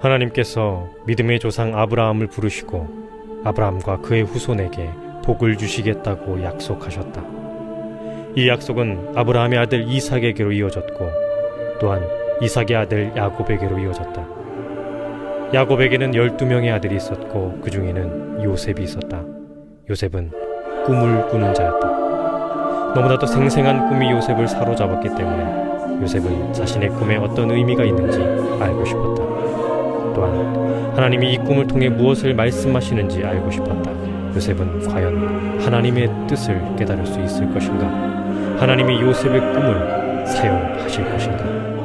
하나님께서 믿음의 조상 아브라함을 부르시고 아브라함과 그의 후손에게 복을 주시겠다고 약속하셨다. 이 약속은 아브라함의 아들 이삭에게로 이어졌고 또한 이삭의 아들 야곱에게로 이어졌다. 야곱에게는 12명의 아들이 있었고 그 중에는 요셉이 있었다. 요셉은 꿈을 꾸는 자였다. 너무나도 생생한 꿈이 요셉을 사로잡았기 때문에 요셉은 자신의 꿈에 어떤 의미가 있는지 알고 싶었다. 또한 하나님이 이 꿈을 통해 무엇을 말씀하시는지 알고 싶었다. 요셉은 과연 하나님의 뜻을 깨달을 수 있을 것인가? 하나님이 요셉의 꿈을 사용하실 것인가?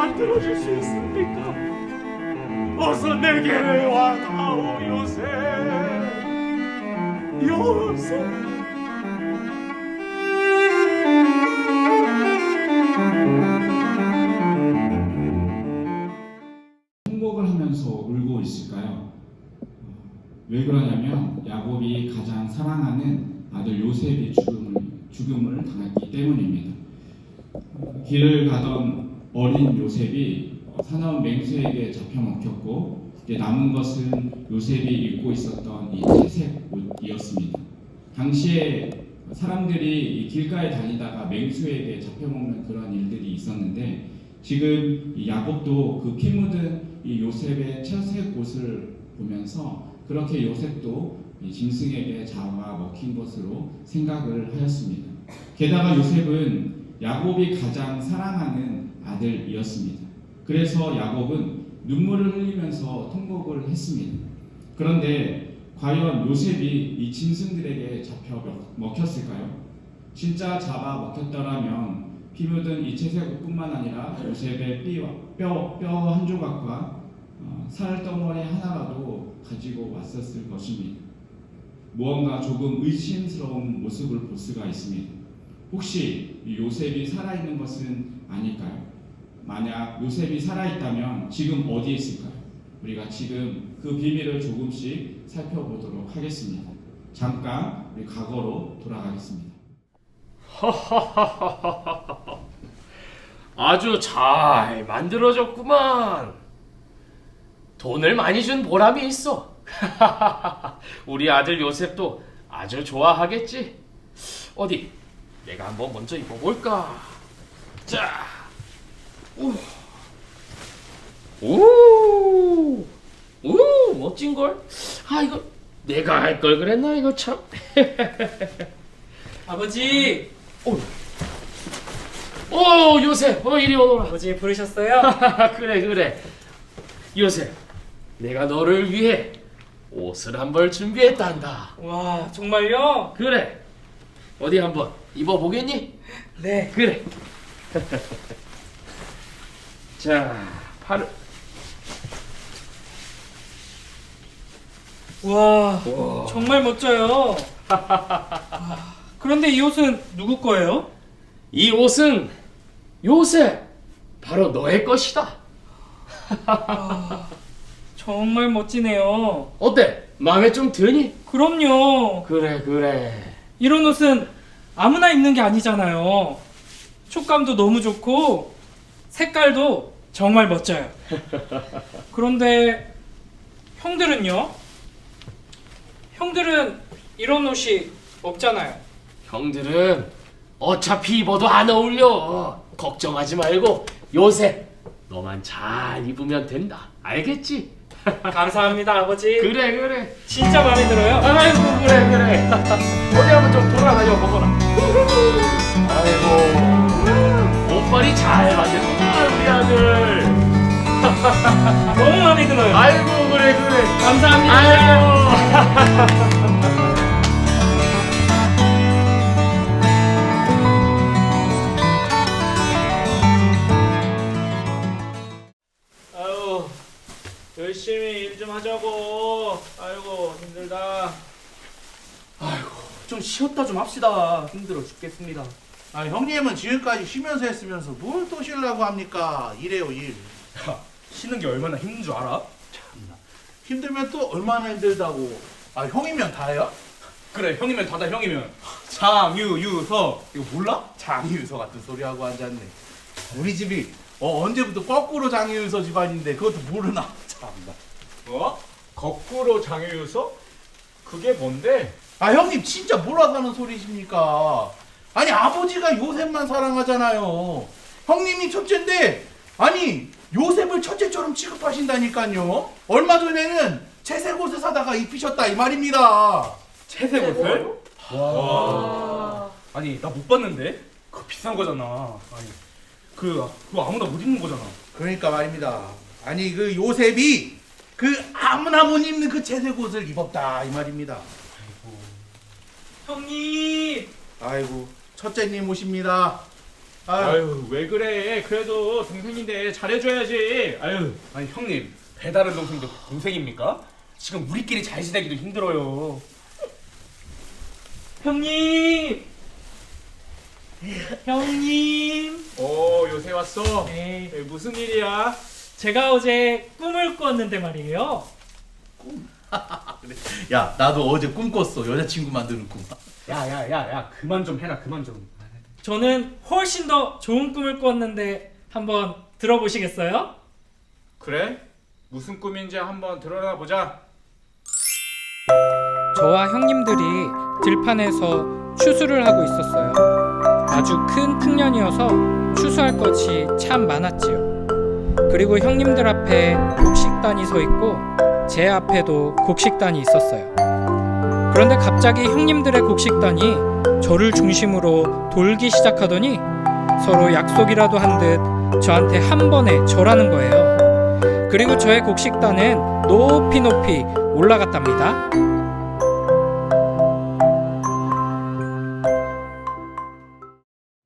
만들어줄 수 있습니까? 어서 내게 와다오 요셉 요셉 통곡을 하면서 울고 있을까요? 왜 그러냐면 야곱이 가장 사랑하는 아들 요셉의 죽음을, 죽음을 당했기 때문입니다. 길을 가던 어린 요셉이 사나운 맹수에게 잡혀 먹혔고 이제 남은 것은 요셉이 입고 있었던 이 채색 옷이었습니다. 당시에 사람들이 이 길가에 다니다가 맹수에게 잡혀 먹는 그런 일들이 있었는데 지금 이 야곱도 그 피 묻은 이 요셉의 채색 옷을 보면서 그렇게 요셉도 이 짐승에게 잡아 먹힌 것으로 생각을 하였습니다. 게다가 요셉은 야곱이 가장 사랑하는 아들이었습니다. 그래서 야곱은 눈물을 흘리면서 통곡을 했습니다. 그런데 과연 요셉이 이 짐승들에게 잡혀 먹- 먹혔을까요? 진짜 잡아 먹혔더라면 피 묻은 이 채색옷뿐만 아니라 요셉의 뼈뼈 한 조각과 어, 살덩어리 하나라도 가지고 왔었을 것입니다. 무언가 조금 의심스러운 모습을 볼 수가 있습니다. 혹시 이 요셉이 살아있는 것은 아닐까요? 만약 요셉이 살아있다면 지금 어디에 있을까요? 우리가 지금 그 비밀을 조금씩 살펴보도록 하겠습니다. 잠깐 우리 과거로 돌아가겠습니다. 아주 잘 만들어졌구만 돈을 많이 준 보람이 있어 우리 아들 요셉도 아주 좋아하겠지 어디 내가 한번 먼저 입어볼까 자 우. 오, 오, 멋진 걸. 아 이거 내가 할 걸 그랬나 이거 참. 아버지, 오, 오 요셉, 어 이리 오너라. 아버지 부르셨어요? 그래 그래 요셉 내가 너를 위해 옷을 한 벌 준비했단다 와, 정말요? 그래 어디 한번 입어보겠니? 네. 그래 자 팔을 와, 우와. 정말 멋져요. 와, 그런데 이 옷은 누구 거예요? 이 옷은 요셉 바로 너의 것이다 정말 멋지네요. 어때? 마음에 좀 드니? 그럼요. 그래 그래 이런 옷은 아무나 입는 게 아니잖아요. 촉감도 너무 좋고 색깔도 정말 멋져요. 그런데 형들은요? 형들은 이런 옷이 없잖아요. 형들은 어차피 입어도 안 어울려. 걱정하지 말고 요새 너만 잘 입으면 된다. 알겠지? 감사합니다, 아버지. 그래 그래. 진짜 마음에 들어요. 아이고 그래 그래. 어디 한번 좀 돌아다녀 보거라. 아이고 옷걸이 잘 만들 우리 아들. 너무 마음에 들어요. 아이고 그래 그래. 감사합니다. 아유 열심히 일 좀 하자고. 아이고 힘들다. 좀 쉬었다 좀 합시다. 힘들어 죽겠습니다. 아 형님은 지금까지 쉬면서 했으면서 뭘 또 쉬려고 합니까? 일해요 일. 쉬는 게 얼마나 힘든 줄 알아? 힘들면 또 얼마나 힘들다고. 아 형이면 다야? 그래 형이면 다다 형이면 장유유서 이거 몰라? 장유유서 같은 소리 하고 앉았네. 우리 집이 어, 언제부터 거꾸로 장유유서 집안인데 그것도 모르나? 참나. 뭐? 거꾸로 장유유서? 그게 뭔데? 아 형님 진짜 몰라서 하는 소리십니까? 아니 아버지가 요셉만 사랑하잖아요. 형님이 첫째인데 아니 요셉을 첫째처럼 취급하신다니까요. 얼마 전에는 채색 옷을 사다가 입히셨다 이 말입니다. 채색 옷을? 와. 아니 나 못 봤는데? 그거 비싼 거잖아. 아니 그 그거 아무나 못 입는 거잖아. 그러니까 말입니다. 아니 그 요셉이 그 아무나 못 입는 그 채색 옷을 입었다 이 말입니다. 형님. 아이고 첫째님 오십니다. 아유, 아유 왜 그래? 그래도 동생인데 잘해줘야지. 아유 아니 형님 배다른 동생도 동생입니까? 지금 우리끼리 잘 지내기도 힘들어요. 형님. 형님. 오 요새 왔어. 네. 에, 무슨 일이야? 제가 어제 꿈을 꿨는데 말이에요. 야 나도 어제 꿈 꿨어 여자친구 만드는 꿈. 야야야야 그만 좀 해라 그만 좀. 저는 훨씬 더 좋은 꿈을 꿨는데 한번 들어보시겠어요? 그래? 무슨 꿈인지 한번 드러나 보자. 저와 형님들이 들판에서 추수를 하고 있었어요. 아주 큰 풍년이어서 추수할 것이 참 많았지요. 그리고 형님들 앞에 곡식단이 서 있고 제 앞에도 곡식단이 있었어요. 그런데 갑자기 형님들의 곡식단이 저를 중심으로 돌기 시작하더니 서로 약속이라도 한 듯 저한테 한 번에 절하는 거예요. 그리고 저의 곡식단은 높이 높이 올라갔답니다.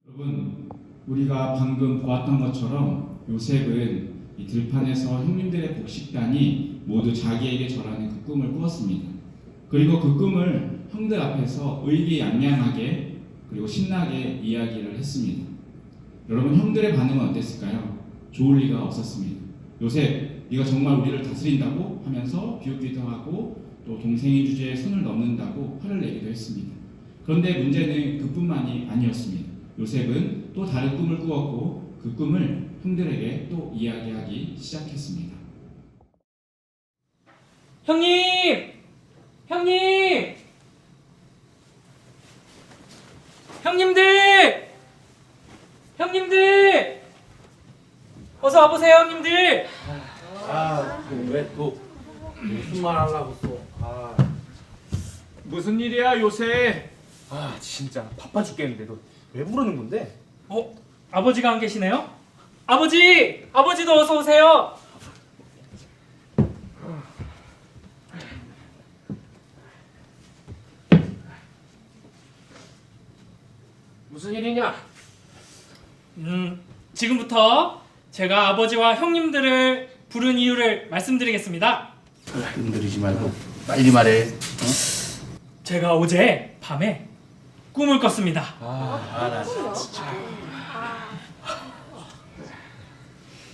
여러분, 우리가 방금 보았던 것처럼 요셉은 이 들판에서 형님들의 곡식단이 모두 자기에게 절하는 그 꿈을 꾸었습니다. 그리고 그 꿈을 형들 앞에서 의기양양하게 그리고 신나게 이야기를 했습니다. 여러분 형들의 반응은 어땠을까요? 좋을 리가 없었습니다. 요셉, 네가 정말 우리를 다스린다고 하면서 비웃기도 하고 또 동생의 주제에 손을 넘는다고 화를 내기도 했습니다. 그런데 문제는 그뿐만이 아니었습니다. 요셉은 또 다른 꿈을 꾸었고 그 꿈을 형들에게 또 이야기하기 시작했습니다. 형님! 형님! 형님들! 형님들! 어서 와보세요, 형님들! 아왜또 무슨 말 하려고 또? 아. 무슨 일이야 요새? 아 진짜 바빠 죽겠는데 너 왜 부르는 건데? 어? 아버지가 안 계시네요? 아버지! 아버지도 어서 오세요! 무슨 일이냐? 음, 지금부터 제가 아버지와 형님들을 부른 이유를 말씀드리겠습니다. 힘들이지 말고 빨리 말해. 제가 어제 밤에 꿈을 꿨습니다.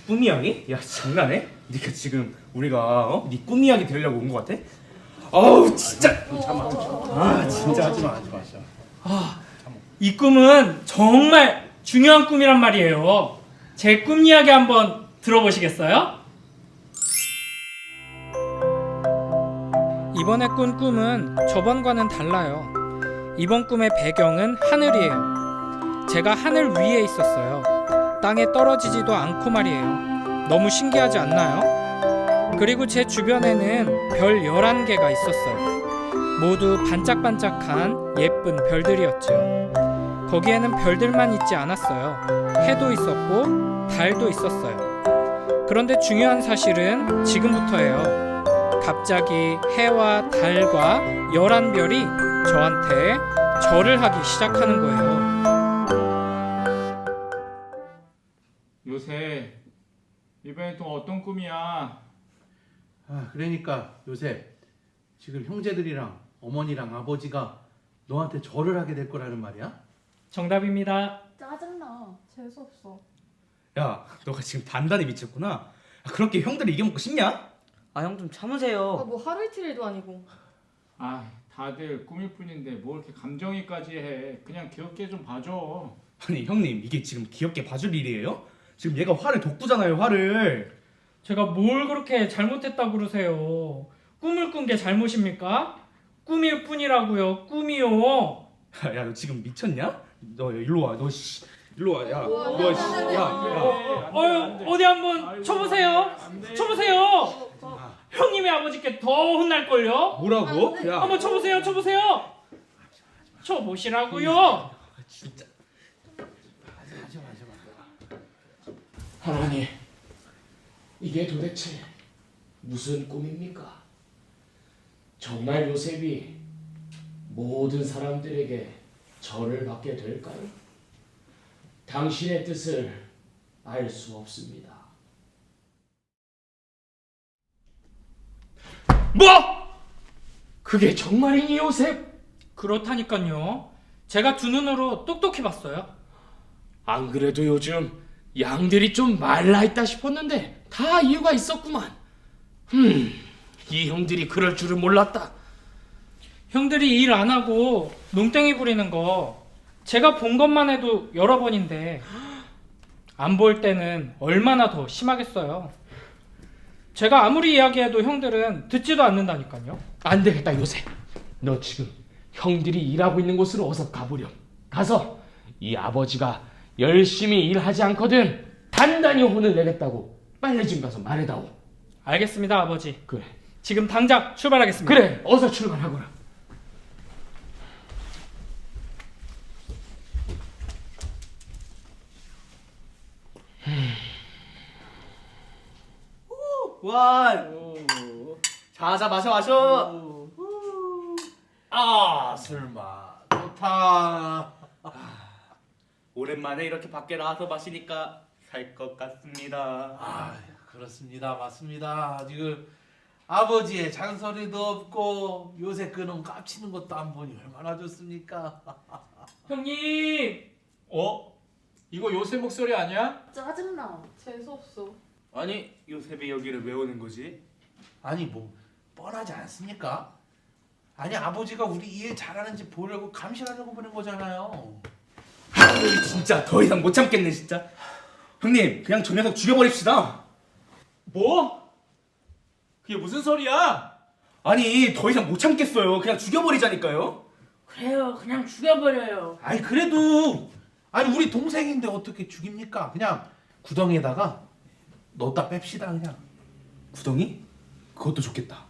꿈 이야기? 야 장난해? 네가 지금 우리가 어? 네꿈 이야기 들으려고 온거 같아? 아우 진짜 아 진짜 하지 마, 하지 마시오. 이 꿈은 정말 중요한 꿈이란 말이에요. 제 꿈 이야기 한번 들어보시겠어요? 이번에 꾼 꿈은 저번과는 달라요. 이번 꿈의 배경은 하늘이에요. 제가 하늘 위에 있었어요. 땅에 떨어지지도 않고 말이에요. 너무 신기하지 않나요? 그리고 제 주변에는 별 11개가 있었어요. 모두 반짝반짝한 예쁜 별들이었죠. 거기에는 별들만 있지 않았어요. 해도 있었고 달도 있었어요. 그런데 중요한 사실은 지금부터예요. 갑자기 해와 달과 열한 별이 저한테 절을 하기 시작하는 거예요. 요새 이번엔 또 어떤 꿈이야? 아, 그러니까 요새 지금 형제들이랑 어머니랑 아버지가 너한테 절을 하게 될 거라는 말이야? 정답입니다. 짜증나. 재수없어. 야, 너가 지금 단단히 미쳤구나. 아, 그렇게 형들이 이겨먹고 싶냐? 아 형좀 아, 참으세요. 뭐 하루 이틀도 아니고. 아, 다들 꿈일 뿐인데 뭘 이렇게 감정이까지 해? 그냥 귀엽게 좀 봐줘. 아니 형님 이게 지금 귀엽게 봐줄 일이에요? 지금 얘가 화를 돋구잖아요 화를. 제가 뭘 그렇게 잘못했다고 그러세요? 꿈을 꾼 게 잘못입니까? 꿈일 뿐이라고요. 꿈이요. 야 너 지금 미쳤냐? 너 일로 와. 너 씨. 일로 와. 야. 너 씨. 야. 야. 어유 어디 한번 쳐보세요. 쳐보세요. 형님의 아버지께 더 혼날 걸요. 뭐라고? 야. 한번 쳐보세요. 쳐보세요. 쳐보시라고요. 진짜. 하나님, 이게 도대체 무슨 꿈입니까? 정말 요셉이 모든 사람들에게 절을 받게 될까요? 당신의 뜻을 알 수 없습니다. 뭐? 그게 정말이니 요셉? 그렇다니까요. 제가 두 눈으로 똑똑히 봤어요. 안 그래도 요즘 양들이 좀 말라있다 싶었는데 다 이유가 있었구만. 흠, 이 형들이 그럴 줄은 몰랐다. 형들이 일 안 하고 농땡이 부리는 거 제가 본 것만 해도 여러 번인데 안 볼 때는 얼마나 더 심하겠어요. 제가 아무리 이야기해도 형들은 듣지도 않는다니까요. 안 되겠다 요셉. 너 지금 형들이 일하고 있는 곳으로 어서 가보렴. 가서 이 아버지가 열심히 일하지 않거든 단단히 혼을 내겠다고 빨리 지금 가서 말해다오. 알겠습니다, 아버지. 그래. 지금 당장 출발하겠습니다. 그래 어서 출발하거라. 와. 자자 마셔 마셔. 아, 술맛 좋다. 오랜만에 이렇게 밖에 나와서 마시니까 살 것 같습니다. 아, 그렇습니다. 맞습니다. 지금 아버지의 잔소리도 없고 요새 그놈 깝치는 것도 안 보니 얼마나 좋습니까? 형님, 어? 이거 요새 목소리 아니야? 짜증나. 재수없어. 아니 요셉이 여기를 왜 오는 거지? 아니 뭐 뻔하지 않습니까? 아니 아버지가 우리 일 잘하는지 보려고 감시하려고 보낸 거잖아요. 진짜 더 이상 못 참겠네 진짜. 형님 그냥 저 녀석 죽여버립시다. 뭐? 그게 무슨 소리야? 아니 더 이상 못 참겠어요. 그냥 죽여버리자니까요. 그래요. 그냥 죽여버려요. 아니 그래도 아니 우리 동생인데 어떻게 죽입니까? 그냥 구덩이에다가 넣었다 뺍시다 그냥. 구덩이? 그것도 좋겠다.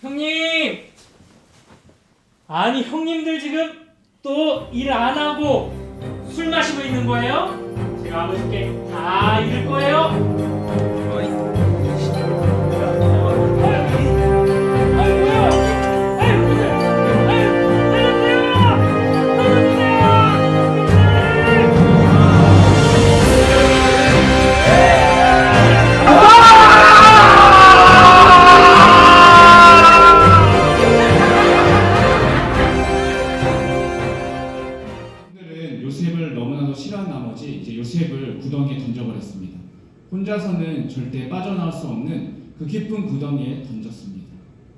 형님. 아니 형님들 지금 또 일 안 하고 술 마시고 있는 거예요? 제가 아버지께 다 잃을 거예요. 수 없는 그 깊은 구덩이에 던졌습니다.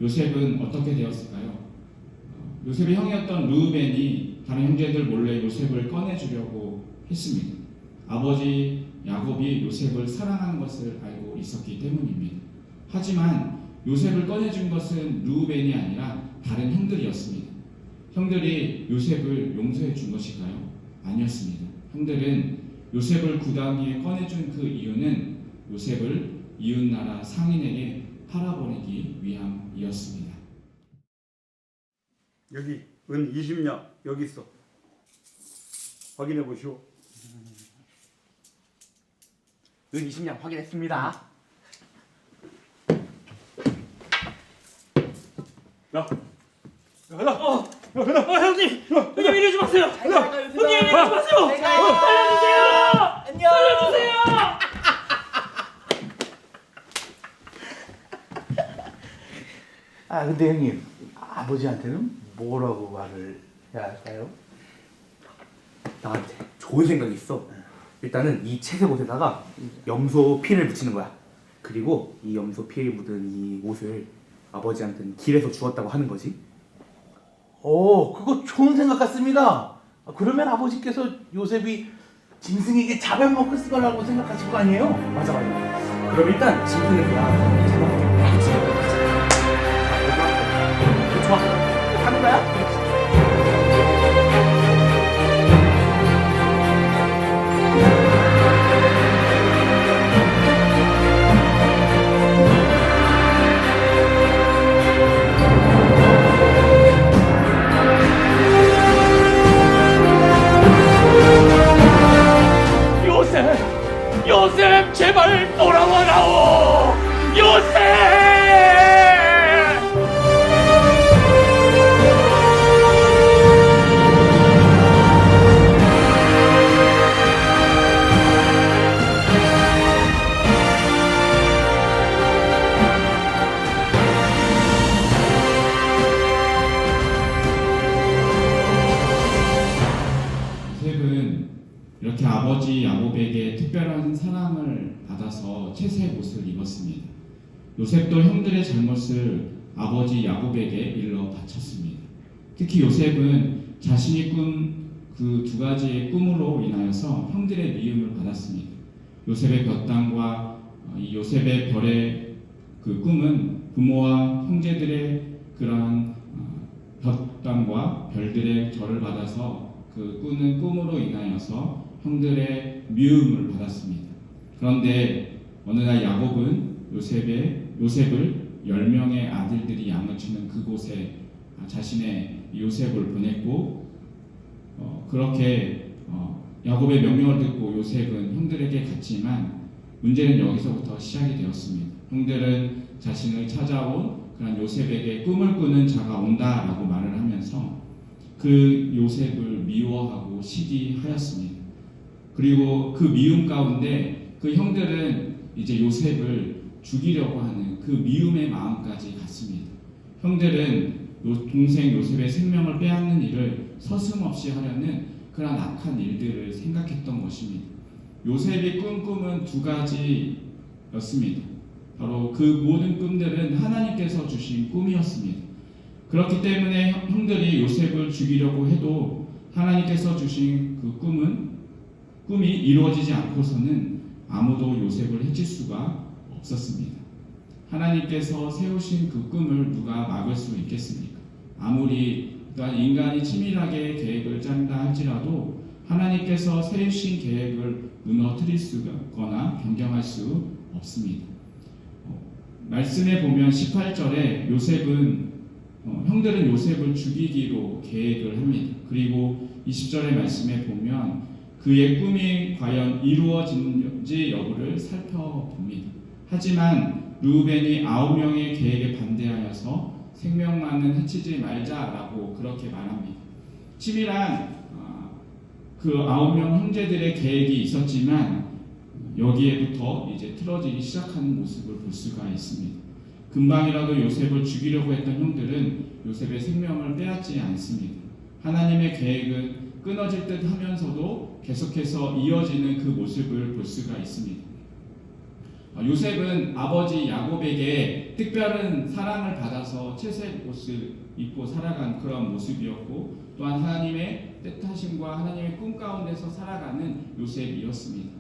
요셉은 어떻게 되었을까요? 어, 요셉의 형이었던 루벤이 다른 형제들 몰래 요셉을 꺼내주려고 했습니다. 아버지 야곱이 요셉을 사랑하는 것을 알고 있었기 때문입니다. 하지만 요셉을 꺼내준 것은 루벤이 아니라 다른 형들이었습니다. 형들이 요셉을 용서해 준 것일까요? 아니었습니다. 형들은 요셉을 구덩이에 꺼내준 그 이유는 요셉을 이웃나라 상인에게 팔아버리기 위함이었습니다. 여기 은 20냥 여기 있어. 확인해 보시오. 은 20냥 확인했습니다. 야, 야, 야, 어, 야, 야, 어, 형님, 형님 이러지 마세요. 형님 이러지 마세요. 살려주세요. 살려주세요. 아 근데 형님 아버지한테는 뭐라고 말을 해야 할까요? 나한테 좋은 생각이 있어. 일단은 이 채색 옷에다가 염소 피를 묻히는 거야. 그리고 이 염소 피 묻은 이 옷을 아버지한테는 길에서 주었다고 하는 거지. 오 그거 좋은 생각 같습니다. 아, 그러면 아버지께서 요셉이 짐승에게 잡아먹을 거라고 생각하실 거 아니에요? 맞아 맞아. 그럼 일단 짐승에서 잡아 좋아. 하는 거야? 요셉, 요셉 제발 돌아와라오. 요셉! 요셉의 볕당과 어, 이 요셉의 별의 그 꿈은 부모와 형제들의 그러한 어, 볕당과 별들의 절을 받아서 그 꾸는 꿈으로 인하여서 형들의 미움을 받았습니다. 그런데 어느 날 야곱은 요셉의 요셉을 열 명의 아들들이 양을 치는 그곳에 자신의 요셉을 보냈고 어, 그렇게 어, 야곱의 명령을 듣고 요셉은 형들에게 갔지만 문제는 여기서부터 시작이 되었습니다. 형들은 자신을 찾아온 그런 요셉에게 꿈을 꾸는 자가 온다라고 말을 하면서 그 요셉을 미워하고 시기하였습니다. 그리고 그 미움 가운데 그 형들은 이제 요셉을 죽이려고 하는 그 미움의 마음까지 갔습니다. 형들은 요- 동생 요셉의 생명을 빼앗는 일을 서슴없이 하려는 그런 악한 일들을 생각했던 것입니다. 요셉이 꾼 꿈은 두 가지였습니다. 바로 그 모든 꿈들은 하나님께서 주신 꿈이었습니다. 그렇기 때문에 형- 형들이 요셉을 죽이려고 해도 하나님께서 주신 그 꿈은 꿈이 이루어지지 않고서는 아무도 요셉을 해칠 수가 없었습니다. 하나님께서 세우신 그 꿈을 누가 막을 수 있겠습니까? 아무리 또한 인간이 치밀하게 계획을 짠다 할지라도 하나님께서 세우신 계획을 무너뜨릴 수거나 변경할 수 없습니다. 어, 말씀에 보면 18절에 요셉은 어, 형들은 요셉을 죽이기로 계획을 합니다. 그리고 20절의 말씀에 보면 그의 꿈이 과연 이루어진지 여부를 살펴봅니다. 하지만 루벤이 아홉 명의 계획에 반대하여서 생명만은 해치지 말자라고 그렇게 말합니다. 치밀한 아, 그 아홉 명 형제들의 계획이 있었지만 여기에부터 이제 틀어지기 시작하는 모습을 볼 수가 있습니다. 금방이라도 요셉을 죽이려고 했던 형들은 요셉의 생명을 빼앗지 않습니다. 하나님의 계획은 끊어질 듯 하면서도 계속해서 이어지는 그 모습을 볼 수가 있습니다. 어, 요셉은 아버지 야곱에게 특별한 사랑을 받아서 채색 옷을 입고 살아간 그런 모습이었고 또한 하나님의 뜻하심과 하나님의 꿈 가운데서 살아가는 요셉이었습니다.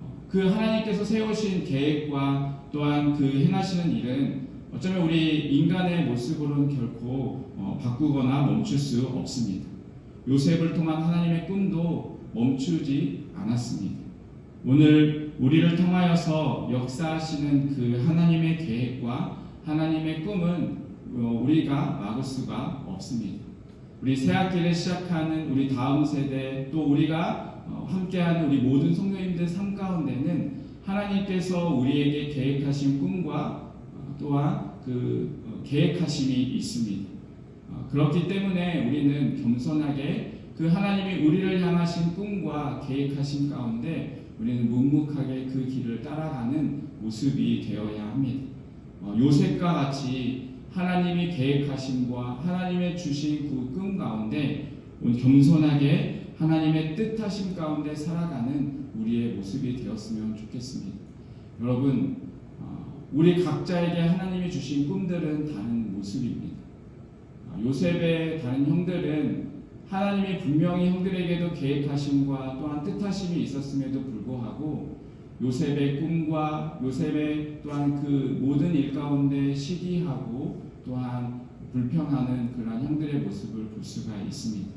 어, 그 하나님께서 세우신 계획과 또한 그 행하시는 일은 어쩌면 우리 인간의 모습으로는 결코 어, 바꾸거나 멈출 수 없습니다. 요셉을 통한 하나님의 꿈도 멈추지 않았습니다. 오늘 우리를 통하여서 역사하시는 그 하나님의 계획과 하나님의 꿈은 어, 우리가 막을 수가 없습니다. 우리 새학기를 시작하는 우리 다음 세대 또 우리가 어, 함께하는 우리 모든 성도님들 삶 가운데는 하나님께서 우리에게 계획하신 꿈과 어, 또한 그 어, 계획하심이 있습니다. 어, 그렇기 때문에 우리는 겸손하게 그 하나님이 우리를 향하신 꿈과 계획하심 가운데 우리는 묵묵하게 그 길을 따라가는 모습이 되어야 합니다. 어, 요셉과 같이 하나님이 계획하심과 하나님의 주신 그 꿈 가운데 겸손하게 하나님의 뜻하심 가운데 살아가는 우리의 모습이 되었으면 좋겠습니다. 여러분, 어, 우리 각자에게 하나님이 주신 꿈들은 다른 모습입니다. 어, 요셉의 다른 형들은 하나님이 분명히 형들에게도 계획하심과 또한 뜻하심이 있었음에도 불구하고 요셉의 꿈과 요셉의 또한 그 모든 일 가운데 시기하고 또한 불평하는 그러한 형들의 모습을 볼 수가 있습니다.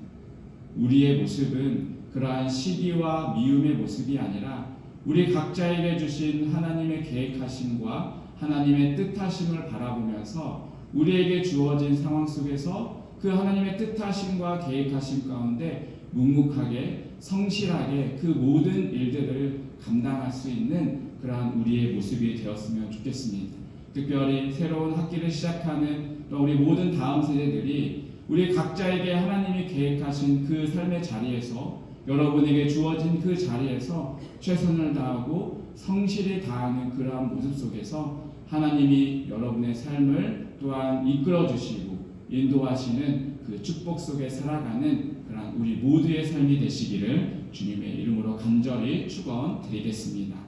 우리의 모습은 그러한 시기와 미움의 모습이 아니라 우리 각자에게 주신 하나님의 계획하심과 하나님의 뜻하심을 바라보면서 우리에게 주어진 상황 속에서 그 하나님의 뜻하심과 계획하심 가운데 묵묵하게 성실하게 그 모든 일들을 감당할 수 있는 그러한 우리의 모습이 되었으면 좋겠습니다. 특별히 새로운 학기를 시작하는 또 우리 모든 다음 세대들이 우리 각자에게 하나님이 계획하신 그 삶의 자리에서 여러분에게 주어진 그 자리에서 최선을 다하고 성실히 다하는 그러한 모습 속에서 하나님이 여러분의 삶을 또한 이끌어 주시고 인도하시는 그 축복 속에 살아가는 그러한 우리 모두의 삶이 되시기를 주님의 이름으로 간절히 축원 드리겠습니다.